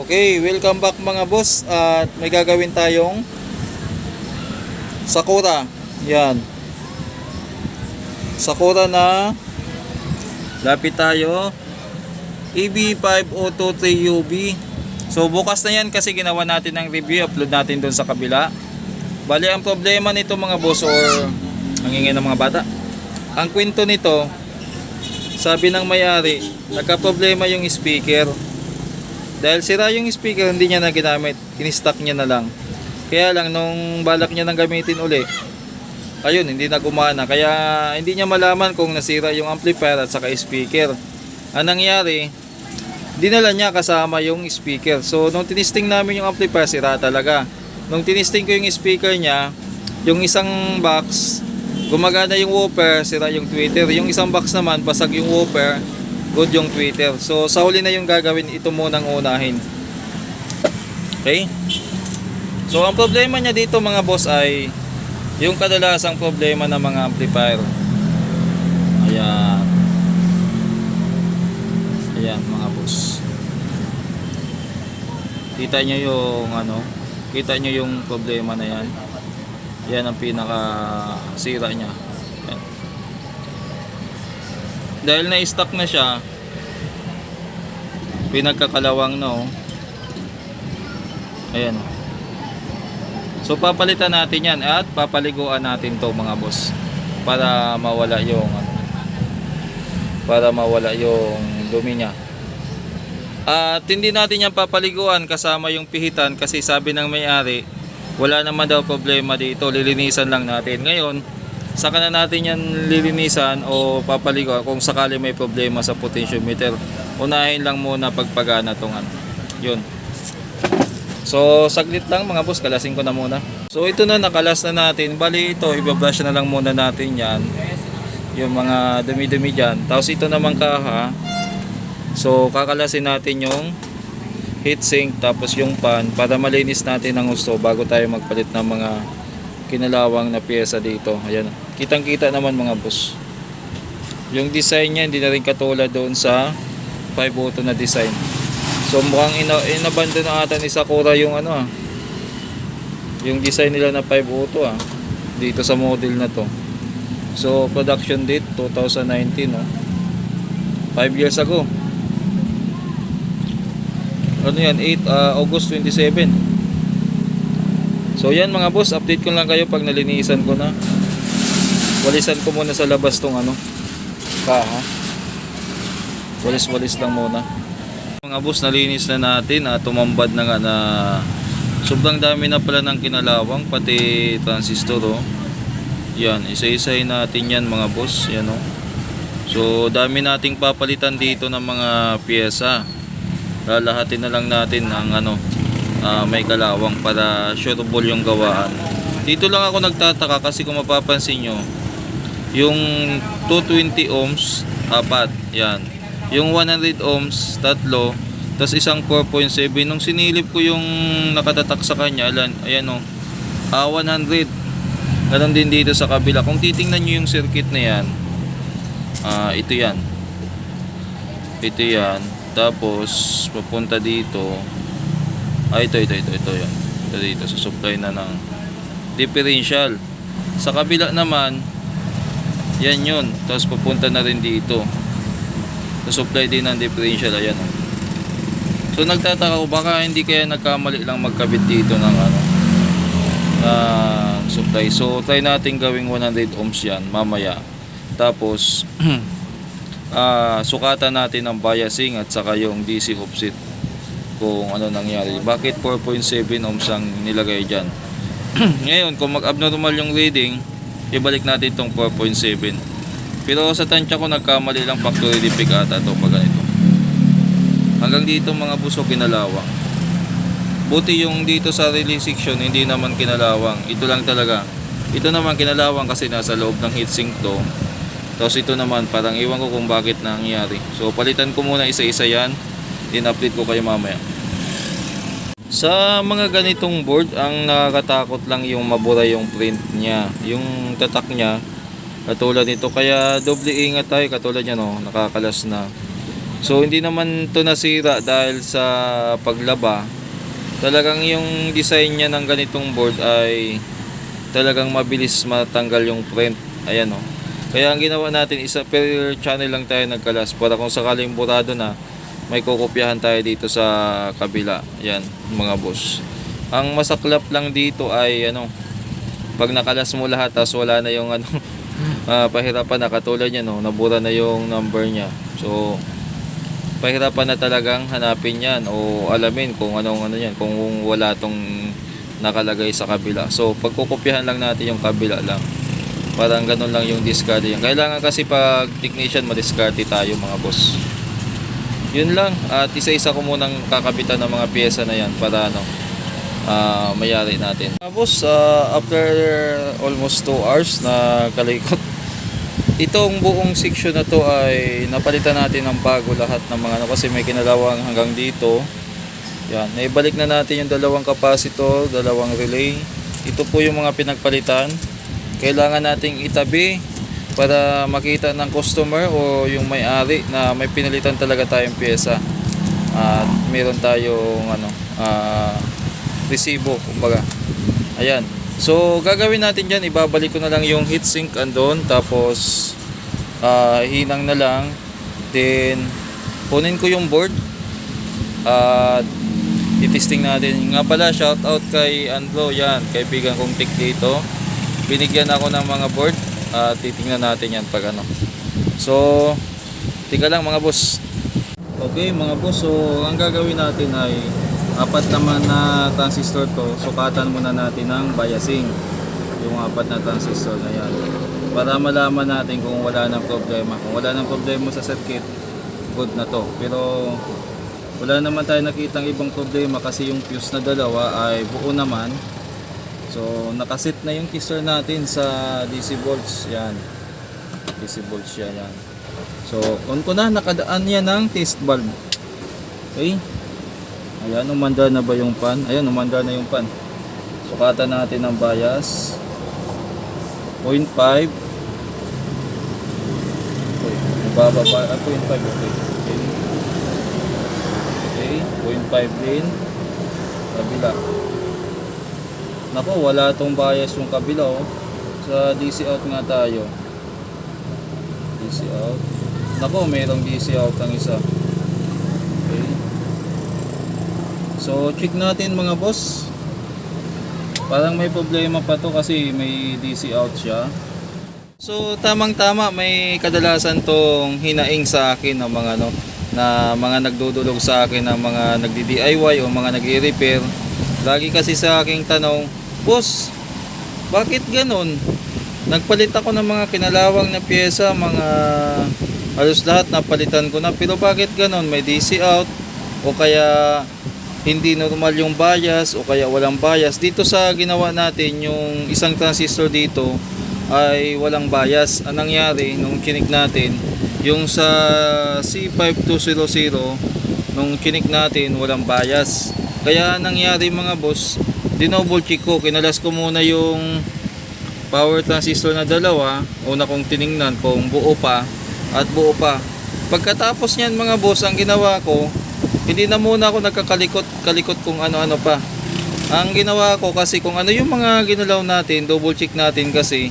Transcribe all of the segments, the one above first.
Okay, welcome back mga boss at may gagawin tayong Sakura. Yan. Sakura na lapit tayo EB5023UB. So bukas na yan kasi ginawa natin ng review, upload natin doon sa kabila. Bali ang problema nito mga boss or nangingi ng mga bata. Ang kwento nito, sabi ng may-ari, nagka-problema yung speaker. Dahil sira yung speaker, hindi niya na ginamit. Kinistock niya na lang. Kaya lang, nung balak niya nang gamitin uli, ayun, hindi na gumana. Kaya hindi niya malaman kung nasira yung amplifier at saka speaker. Ang nangyari, dinala niya kasama yung speaker. So, nung tinisting namin yung amplifier, sira talaga. Nung tinisting ko yung speaker niya, yung isang box, gumagana yung woofer, sira yung tweeter. Yung isang box naman, basag yung woofer, good yung tweeter. So, sa huli na yung gagawin, ito munang unahin. Okay? So, ang problema niya dito mga boss ay yung kadalasang problema ng mga amplifier. Ayan. Ayan mga boss. Kita nyo yung ano, kita nyo yung problema na yan. Yan ang pinaka sira niya. Dahil na-stuck na siya, pinagkakalawang na oh. Ayan. So papalitan natin yan at papaliguan natin to mga boss para mawala yung ano, para mawala yung dumi niya. At hindi natin yan papaliguan kasama yung pihitan kasi sabi ng may-ari wala naman daw problema dito, lilinisan lang natin. Ngayon, saka na natin yan lilinisan o papaliguan kung sakali may problema sa potentiometer. Unahin lang muna pagpagana tong ano. Yun. So, saglit lang mga boss, kalasin ko na muna. So, ito na, nakalas na natin. Bali, ito, ibabrush na lang muna natin yan. Yung mga dumi-dumi dyan. Tapos ito naman kaha. So, kakalasin natin yung heatsink tapos yung pan para malinis natin ang gusto bago tayo magpalit ng mga kinalawang na pyesa dito. Ayan. Kitang-kita naman mga boss. Yung design niya hindi na rin katulad doon sa 502 na design. So mukhang ina inabandon na ata ni Sakura yung ano ah. Yung design nila na 502 ah. Dito sa model na to. So production date 2019 ah. 5 years ago. Ano yan? 8 ah, August 27. So yan mga boss, update ko lang kayo pag nalinisan ko na. Walisan ko muna sa labas tong ano. Kaha. Walis-walis lang muna. Mga boss, nalinis na natin at tumambad na nga na sobrang dami na pala ng kinalawang pati transistor oh. Yan, isa-isahin natin yan mga boss, yan oh. So dami nating papalitan dito ng mga pyesa. Lalahatin na lang natin ang ano ah, may kalawang para sureable yung gawaan. Dito lang ako nagtataka kasi kung mapapansin nyo, yung 220 ohms, apat, yan. Yung 100 ohms, tatlo, tapos isang 4.7. Nung sinilip ko yung nakatatak sa kanya, ayan, ayan o, ah, 100. Ganon din dito sa kabila. Kung titingnan nyo yung circuit na yan, ah, ito yan. Ito yan. Tapos, papunta dito, ay, ito, ito, ito, ito yan. Ito dito, sa supply na ng differential. Sa kabila naman, yan yun. Tapos papunta na rin dito. Sa supply din ng differential, ayan. oh. So nagtataka ko baka hindi kaya nagkamali lang magkabit dito ng ano na supply. So try natin gawing 100 ohms yan mamaya. Tapos ah sukatan natin ang biasing at saka yung DC offset kung ano nangyari. Bakit 4.7 ohms ang nilagay dyan? Ngayon, kung mag-abnormal yung reading, ibalik natin itong 4.7. Pero sa tansya ko, nagkamali lang factory defect ata ito pag ganito. Hanggang dito mga busok kinalawang. Buti yung dito sa release section, hindi naman kinalawang. Ito lang talaga. Ito naman kinalawang kasi nasa loob ng heatsink to. Tapos ito naman, parang iwan ko kung bakit nangyari. So, palitan ko muna isa-isa yan. In-update ko kayo mamaya. Sa mga ganitong board, ang nakakatakot lang yung mabura yung print niya. Yung tatak niya, katulad nito. Kaya doble ingat tayo, katulad niya no, nakakalas na. So hindi naman to nasira dahil sa paglaba. Talagang yung design niya ng ganitong board ay talagang mabilis matanggal yung print. Ayan oh. Kaya ang ginawa natin isa per channel lang tayo nagkalas para kung sakaling burado na may kukopyahan tayo dito sa kabila. Yan, mga boss. Ang masaklap lang dito ay ano, pag nakalas mo lahat tas wala na yung ano, ah, pahirapan na katulad niya no, nabura na yung number niya. So, pahirapan na talagang hanapin yan o alamin kung anong ano yan, kung wala tong nakalagay sa kabila. So, pagkukopyahan lang natin yung kabila lang. Parang ganun lang yung discard yan. Kailangan kasi pag technician, madiskarte tayo mga boss. Yun lang. At isa-isa ko munang kakabitan ng mga pyesa na yan para ano, ah mayari natin. Tapos, ah, after almost 2 hours na kalikot, itong buong section na to ay napalitan natin ng bago lahat ng mga ano kasi may kinalawang hanggang dito. Yan, naibalik na natin yung dalawang capacitor, dalawang relay. Ito po yung mga pinagpalitan. Kailangan nating itabi para makita ng customer o yung may-ari na may pinalitan talaga tayong pyesa. At meron tayong ano, ah, resibo, kumbaga. Ayan. So, gagawin natin dyan, ibabalik ko na lang yung heatsink andon, tapos ah, hinang na lang. Then, kunin ko yung board at itesting natin. Nga pala, shout out kay Andro, yan, kaibigan kong tik dito. Binigyan ako ng mga board at titingnan natin yan pag ano. So, tika lang mga boss. Okay mga boss, so ang gagawin natin ay apat naman na transistor to. Sukatan muna natin ng biasing. Yung apat na transistor na yan. Para malaman natin kung wala nang problema. Kung wala nang problema sa circuit, good na to. Pero wala naman tayo nakitang ibang problema kasi yung fuse na dalawa ay buo naman. So nakasit na yung kisser natin sa DC volts. Yan. DC volts yan. yan. So on ko na, nakadaan yan ng test valve. Okay. Ayan, umanda na ba yung pan? Ayan, umanda na yung pan. Sukatan natin ng bias. 0.5. Okay. Mababa ba? Ah, 0.5. Okay. Okay. Okay. 0.5 din. Kabila. Nako, wala tong bias yung kabila oh. Sa DC out nga tayo. DC out. Nako, mayroong DC out ang isa. Okay. So, check natin mga boss. Parang may problema pa to kasi may DC out siya. So, tamang-tama may kadalasan tong hinaing sa akin ng mga ano na mga nagdudulog sa akin ng mga nagdi-DIY o mga nagre-repair. Lagi kasi sa aking tanong, Boss, bakit ganun? Nagpalit ako ng mga kinalawang na pyesa, mga halos lahat napalitan ko na. Pero bakit ganun? May DC out o kaya hindi normal yung bias o kaya walang bias. Dito sa ginawa natin, yung isang transistor dito ay walang bias. Anong nangyari nung kinik natin, yung sa C5200 nung kinik natin walang bias. Kaya nangyari mga boss, dinoble check ko, kinalas ko muna yung power transistor na dalawa, una kong tiningnan kung buo pa at buo pa. Pagkatapos niyan mga boss, ang ginawa ko, hindi na muna ako nagkakalikot-kalikot kung ano-ano pa. Ang ginawa ko kasi kung ano yung mga ginalaw natin, double check natin kasi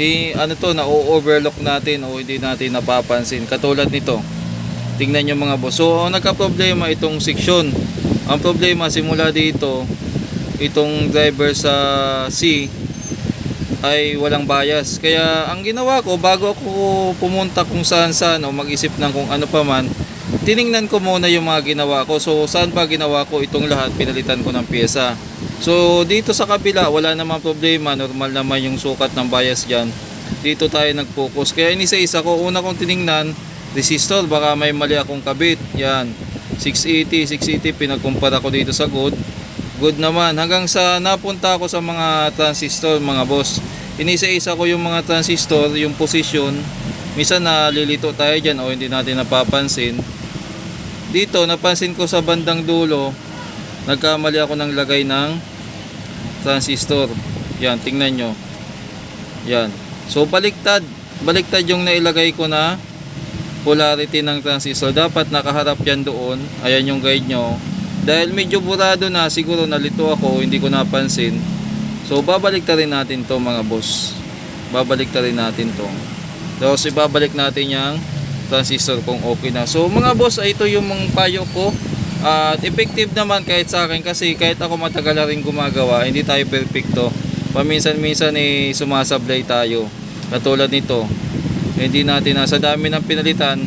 eh, ano to, na-overlock natin o hindi natin napapansin. Katulad nito. Tingnan nyo mga boss. So, ang nagka-problema itong section. Ang problema simula dito, itong driver sa C ay walang bias. Kaya ang ginawa ko bago ako pumunta kung saan saan o mag-isip ng kung ano pa man, tiningnan ko muna yung mga ginawa ko. So saan ba ginawa ko itong lahat, pinalitan ko ng pyesa. So dito sa kabila, wala namang problema, normal naman yung sukat ng bias dyan. Dito tayo nag-focus. Kaya inisa-isa ko, una kong tiningnan, resistor, baka may mali akong kabit. Yan, 680, 680, pinagkumpara ko dito sa good good naman. Hanggang sa napunta ako sa mga transistor mga boss. Inisa-isa ko yung mga transistor yung position minsan nalilito tayo dyan o hindi natin napapansin. Dito napansin ko sa bandang dulo nagkamali ako ng lagay ng transistor. Yan tingnan nyo. Yan. So baliktad. Baliktad yung nailagay ko na polarity ng transistor. Dapat nakaharap yan doon. Ayan yung guide nyo. Dahil medyo burado na, siguro nalito ako, hindi ko napansin. So, babalik ta rin natin to mga boss. Babalik ta rin natin to. Tapos, ibabalik natin yung transistor kung okay na. So, mga boss, ay ito yung mga payo ko. At effective naman kahit sa akin kasi kahit ako matagal na rin gumagawa, hindi tayo perfecto. Paminsan-minsan eh, sumasablay tayo. Katulad nito. Hindi natin na sa dami ng pinalitan,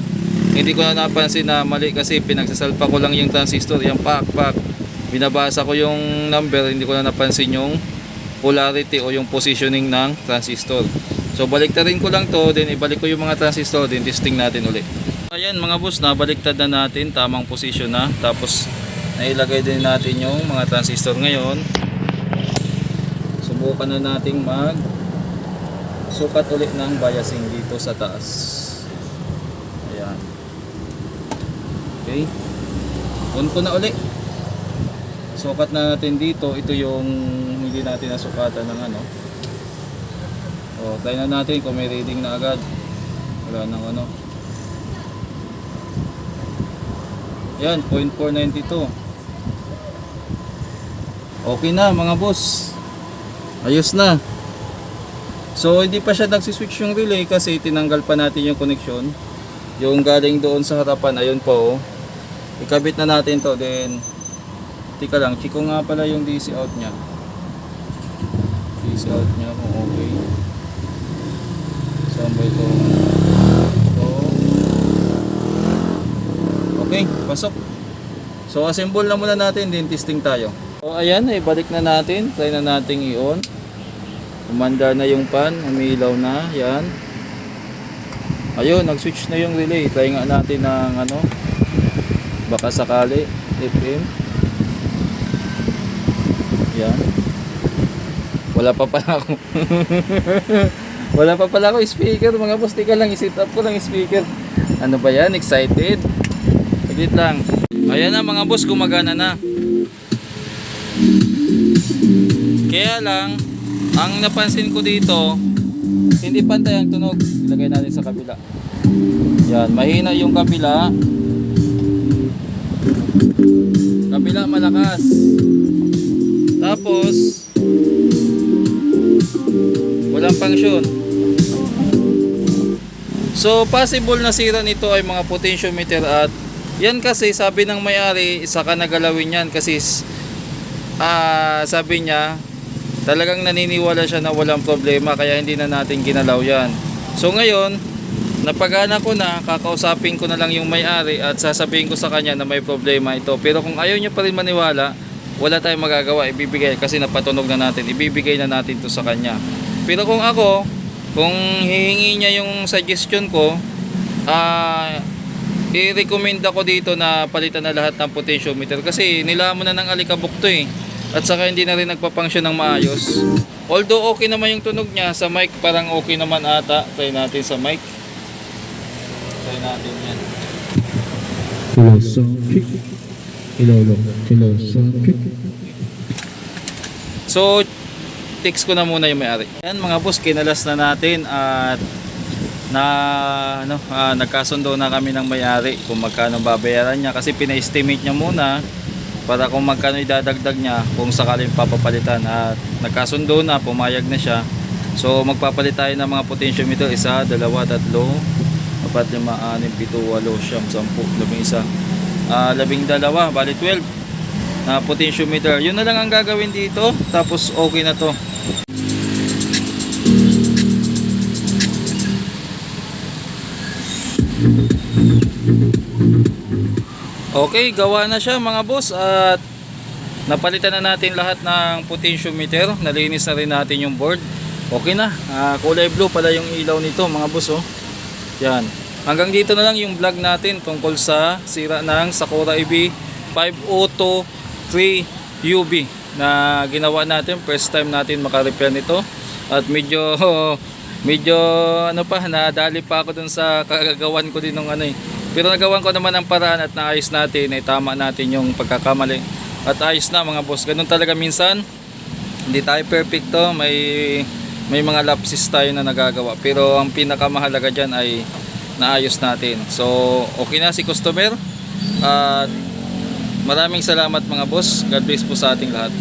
hindi ko na napansin na mali kasi pinagsasalpa ko lang yung transistor, yung pak pak. Binabasa ko yung number, hindi ko na napansin yung polarity o yung positioning ng transistor. So baliktarin ko lang to, then ibalik ko yung mga transistor, then testing natin ulit. Ayan mga boss, nabaliktad na natin, tamang position na. Tapos nailagay din natin yung mga transistor ngayon. Subukan na nating mag sukat ulit ng biasing dito sa taas. Ayan. Okay. On ko na ulit. Sukat na natin dito. Ito yung hindi natin nasukatan ng ano. O, try na natin kung may reading na agad. Wala nang ano. Yan, 0.492. Okay na mga boss. Ayos na. So hindi pa siya nagsiswitch yung relay kasi tinanggal pa natin yung connection. Yung galing doon sa harapan, ayun po. oh. Ikabit na natin to then Tika lang, chiko nga pala yung DC out niya. DC out niya kung okay. Saan ba ito? Ito. Okay, pasok. So assemble na muna natin, then testing tayo. So ayan, ibalik na natin. Try na nating i-on. Umanda na yung pan, umiilaw na, yan. Ayun, nag-switch na yung relay. Try nga natin ng ano, baka sakali, FM. Yan. Wala pa pala ako. Wala pa pala ako speaker, mga boss. Tika lang, isit up ko lang speaker. Ano ba yan? Excited? Saglit lang. Ayan na mga boss, gumagana na. Kaya lang, ang napansin ko dito, hindi pantay ang tunog. Ilagay natin sa kabila. Yan, mahina yung kabila. Kabila malakas. Tapos, walang function. So, possible na sira nito ay mga potentiometer at yan kasi sabi ng may-ari, isa ka nagalawin yan kasi ah sabi niya, talagang naniniwala siya na walang problema kaya hindi na natin ginalaw yan. So ngayon, napagana ko na, kakausapin ko na lang yung may-ari at sasabihin ko sa kanya na may problema ito. Pero kung ayaw niya pa rin maniwala, wala tayong magagawa, ibibigay kasi napatunog na natin, ibibigay na natin to sa kanya. Pero kung ako, kung hihingi niya yung suggestion ko, ah i-recommend ako dito na palitan na lahat ng potentiometer kasi nilamon na ng alikabok to eh. At saka hindi na rin nagpa-function ng maayos. Although okay naman yung tunog niya sa mic, parang okay naman ata. Try natin sa mic. Try natin yan. Philosophic. Ilolo. Philosophic. So, text ko na muna yung may-ari. Yan mga boss, kinalas na natin at na ano, ah, nagkasundo na kami ng may-ari kung magkano babayaran niya kasi pina-estimate niya muna para kung magkano idadagdag niya kung sakaling papapalitan at nagkasundo na, pumayag na siya. So magpapalit tayo ng mga potentiometer, isa, dalawa, tatlo, apat, lima, anim, pito, walo, siyam, sampu, labing isa, ah, labing dalawa, bali 12 na potentiometer. Yun na lang ang gagawin dito, tapos okay na to. Okay, gawa na siya mga boss at napalitan na natin lahat ng potentiometer. Nalinis na rin natin yung board. Okay na. Ah, kulay blue pala yung ilaw nito mga boss oh. Yan. Hanggang dito na lang yung vlog natin tungkol sa sira ng Sakura EV 5023 UB na ginawa natin. First time natin makarepair nito. At medyo medyo ano pa nadali pa ako dun sa kagagawan ko din ng ano eh. Pero nagawan ko naman ang paraan at naayos natin ay tama natin yung pagkakamali. At ayos na mga boss. Ganun talaga minsan. Hindi tayo perfecto. May may mga lapses tayo na nagagawa. Pero ang pinakamahalaga dyan ay naayos natin. So, okay na si customer. At maraming salamat mga boss. God bless po sa ating lahat.